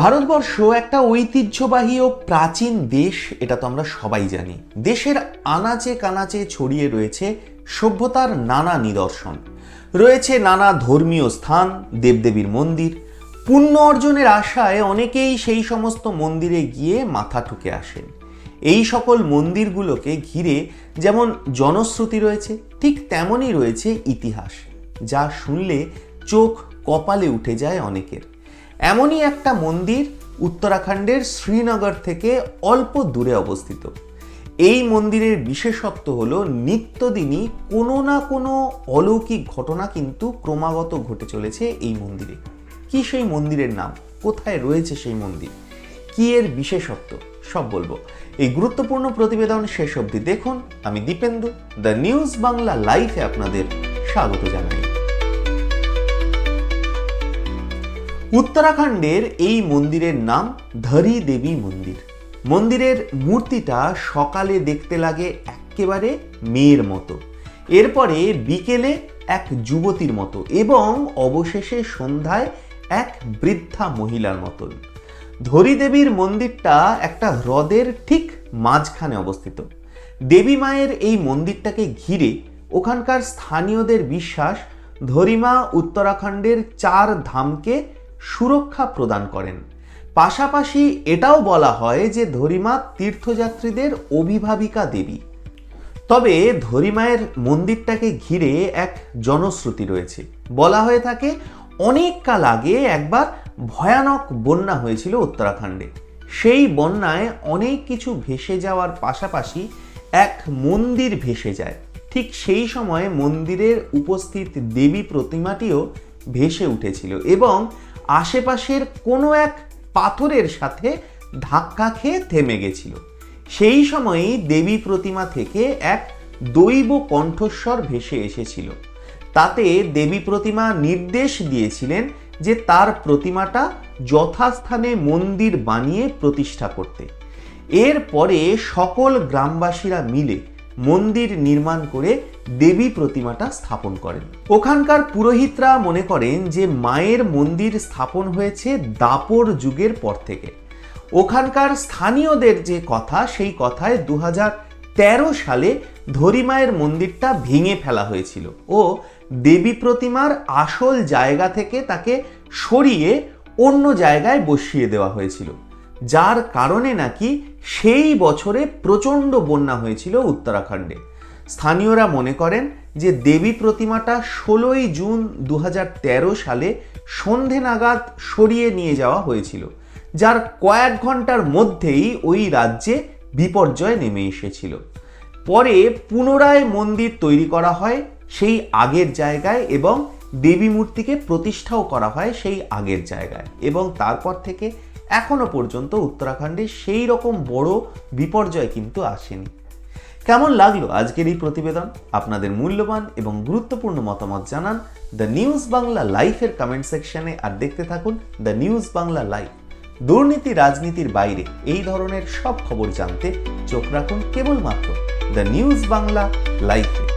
ভারতবর্ষ একটা ঐতিহ্যবাহী ও প্রাচীন দেশ, এটা তো আমরা সবাই জানি। দেশের আনাচে কানাচে ছড়িয়ে রয়েছে সভ্যতার নানা নিদর্শন। রয়েছে নানা ধর্মীয় স্থান, দেবদেবীর মন্দির। পুণ্য অর্জনের আশায় অনেকেই সেই সমস্ত মন্দিরে গিয়ে মাথা ঠুকে আসেন। এই সকল মন্দিরগুলোকে ঘিরে যেমন জনশ্রুতি রয়েছে, ঠিক তেমনই রয়েছে ইতিহাস, যা শুনলে চোখ কপালে উঠে যায় অনেকের। এমনই একটা মন্দির উত্তরাখণ্ডের শ্রীনগর থেকে অল্প দূরে অবস্থিত। এই মন্দিরের বিশেষত্ব হল, নিত্যদিনই কোনো না কোনো অলৌকিক ঘটনা কিন্তু ক্রমাগত ঘটে চলেছে এই মন্দিরে। কি সেই মন্দিরের নাম? কোথায় রয়েছে সেই মন্দির? কি এর বিশেষত্ব? সব বলব। এই গুরুত্বপূর্ণ প্রতিবেদন শেষ অবধি দেখুন। আমি দীপেন্দু, দ্য নিউজ বাংলা লাইফে আপনাদের স্বাগত জানাই। উত্তরাখণ্ডের এই মন্দিরের নাম ধরি দেবী মন্দির। মন্দিরের মূর্তিটা সকালে দেখতে লাগে একেবারে মেয়ের মতো। এরপরে বিকেলে এক যুবতীর মতো এবং অবশেষে সন্ধ্যায় এক বৃদ্ধা মহিলার মতন। ধরি দেবীর মন্দিরটা একটা হ্রদের ঠিক মাঝখানে অবস্থিত। দেবী মায়ের এই মন্দিরটাকে ঘিরে ওখানকার স্থানীয়দের বিশ্বাস ধরিমা উত্তরাখণ্ডের চার ধামকে সুরক্ষা প্রদান করেন। পাশাপাশি এটাও বলা হয় যে ধরিমা তীর্থযাত্রীদের অভিভাবিকা দেবী। তবে ধরিমায়ের মন্দিরটাকে ঘিরে এক জনশ্রুতি রয়েছে। বলা হয়ে থাকে, অনেক কাল আগে একবার ভয়ানক বন্যা হয়েছিল উত্তরাখণ্ডে। সেই বন্যায় অনেক কিছু ভেসে যাওয়ার পাশাপাশি এক মন্দির ভেসে যায়। ঠিক সেই সময় মন্দিরের উপস্থিত দেবী প্রতিমাটিও ভেসে উঠেছিল এবং আশেপাশের কোনো এক পাথরের সাথে ধাক্কা খেয়ে থেমে গেছিল। সেই সময়েই দেবী প্রতিমা থেকে এক দৈব কণ্ঠস্বর ভেসে এসেছিল। তাতে দেবী প্রতিমা নির্দেশ দিয়েছিলেন যে তার প্রতিমাটা যথাস্থানে মন্দির বানিয়ে প্রতিষ্ঠা করতে। এরপরে সকল গ্রামবাসীরা মিলে মন্দির নির্মাণ করে দেবী প্রতিমাটা স্থাপন করেন। ওখানকার পুরোহিতরা মনে করেন যে মায়ের মন্দির স্থাপন হয়েছে দাপর যুগের পর থেকে। ওখানকার স্থানীয়দের যে কথা, সেই কথায় দু তেরো সালে ধরিমায়ের মন্দিরটা ভেঙে ফেলা হয়েছিল ও দেবী প্রতিমার আসল জায়গা থেকে তাকে সরিয়ে অন্য জায়গায় বসিয়ে দেওয়া হয়েছিল। যার কারণে নাকি সেই বছরে প্রচণ্ড বন্যা হয়েছিল উত্তরাখণ্ডে। স্থানীয়রা মনে করেন যে দেবী প্রতিমাটা ষোলোই জুন দু হাজার তেরো সালে সন্ধে নাগাদ সরিয়ে নিয়ে যাওয়া হয়েছিল, যার কয়েক ঘণ্টার মধ্যেই ওই রাজ্যে বিপর্যয় নেমে এসেছিল। পরে পুনরায় মন্দির তৈরি করা হয় সেই আগের জায়গায় এবং দেবী মূর্তিকে প্রতিষ্ঠাও করা হয় সেই আগের জায়গায় এবং তারপর থেকে এখনও পর্যন্ত উত্তরাখণ্ডে সেই রকম বড় বিপর্যয় কিন্তু আসেনি। কেমন লাগল আজকের এই প্রতিবেদন? আপনাদের মূল্যবান এবং গুরুত্বপূর্ণ মতামত জানান দ্য নিউজ বাংলা লাইফের কমেন্ট সেকশনে আর দেখতে থাকুন দ্য নিউজ বাংলা লাইফ দুর্নীতি, রাজনীতির বাইরে এই ধরনের সব খবর জানতে চোখ রাখুন কেবলমাত্র দ্য নিউজ বাংলা লাইফে